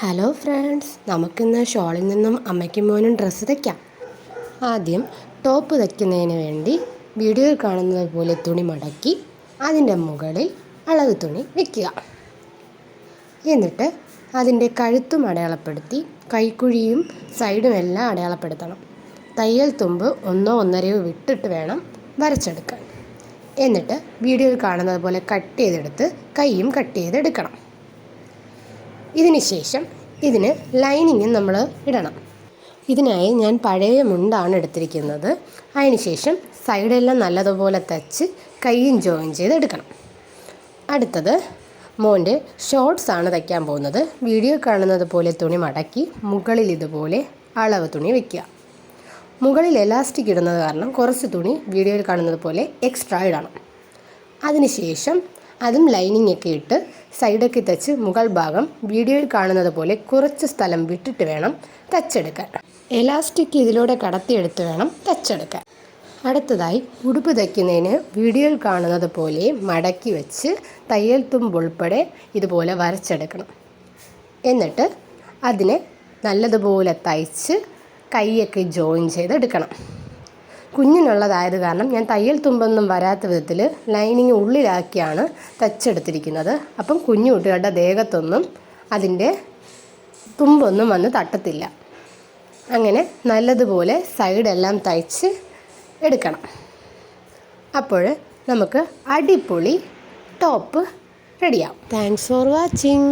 Hello friends നമുക്കിന്ന് ഷോളിൽ നിന്നും അമ്മയ്ക്കും മോനും ഡ്രസ്സ് തയ്ക്കാം. ആദ്യം ടോപ്പ് തയ്ക്കുന്നതിന് വേണ്ടി വീഡിയോയിൽ കാണുന്നത് പോലെ തുണി മടക്കി അതിന്റെ മുകളിൽ അളവ് തുണി വയ്ക്കുക എന്നിട്ട് അതിന്റെ കഴുത്തും അടയാളപ്പെടുത്തി കൈക്കുഴിയും സൈഡും എല്ലാം അടയാളപ്പെടുത്തണം. തയ്യൽ തുമ്പ് ഒന്നോ ഒന്നരയോ വിട്ടിട്ട് വേണം വരച്ചെടുക്കാൻ. എന്നിട്ട് വീഡിയോയിൽ കാണുന്നത് പോലെ കട്ട് ചെയ്തെടുത്ത് കൈയും കട്ട് ചെയ്തെടുക്കണം. ഇതിന് ശേഷം ഇതിന് ലൈനിങ്ങും നമ്മൾ ഇടണം. ഇതിനായി ഞാൻ പഴയ മുണ്ടാണ് എടുത്തിരിക്കുന്നത്. അതിന് ശേഷം സൈഡെല്ലാം നല്ലതുപോലെ തച്ച് കൈയും ജോയിൻ ചെയ്ത് എടുക്കണം. അടുത്തത് മോന്റെ ഷോർട്സ് ആണ് തയ്ക്കാൻ പോകുന്നത്. വീഡിയോ കാണുന്നത് പോലെ തുണി മടക്കി മുകളിൽ ഇതുപോലെ അളവ് തുണി വയ്ക്കുക മുകളിൽ എലാസ്റ്റിക് ഇടുന്നത് കാരണം കുറച്ച് തുണി വീഡിയോയിൽ കാണുന്നത് പോലെ എക്സ്ട്രാ ഇടണം. അതിനുശേഷം അതും ലൈനിങ് ഒക്കെ ഇട്ട് സൈഡൊക്കെ തച്ച് മുകൾ ഭാഗം വീഡിയോയിൽ കാണുന്നത് പോലെ കുറച്ച് സ്ഥലം വിട്ടിട്ട് വേണം തച്ചെടുക്കാൻ. എലാസ്റ്റിക് ഇതിലൂടെ കടത്തിയെടുത്ത് വേണം തച്ചെടുക്കാൻ. അടുത്തതായി ഉടുപ്പ് തയ്ക്കുന്നതിന് വീഡിയോയിൽ കാണുന്നത് പോലെ മടക്കി വെച്ച് തയ്യൽ തുമ്പ് ഉൾപ്പെടെ ഇതുപോലെ വരച്ചെടുക്കണം. എന്നിട്ട് അതിനെ നല്ലതുപോലെ തയ്ച്ച് കൈയൊക്കെ ജോയിൻ ചെയ്തെടുക്കണം. കുഞ്ഞിനുള്ളതായത് കാരണം ഞാൻ തയ്യൽ തുമ്പൊന്നും വരാത്ത വിധത്തിൽ ലൈനിങ് ഉള്ളിലാക്കിയാണ് തച്ചെടുത്തിരിക്കുന്നത് അപ്പം കുഞ്ഞു കുട്ടികളുടെ ദേഹത്തൊന്നും അതിന്റെ തുമ്പൊന്നും വന്ന് തട്ടത്തില്ല. അങ്ങനെ നല്ലതുപോലെ സൈഡെല്ലാം തയ്ച്ച് എടുക്കണം. അപ്പോൾ നമുക്ക് അടിപൊളി ടോപ്പ് റെഡിയാവും താങ്ക്സ് ഫോർ വാച്ചിങ്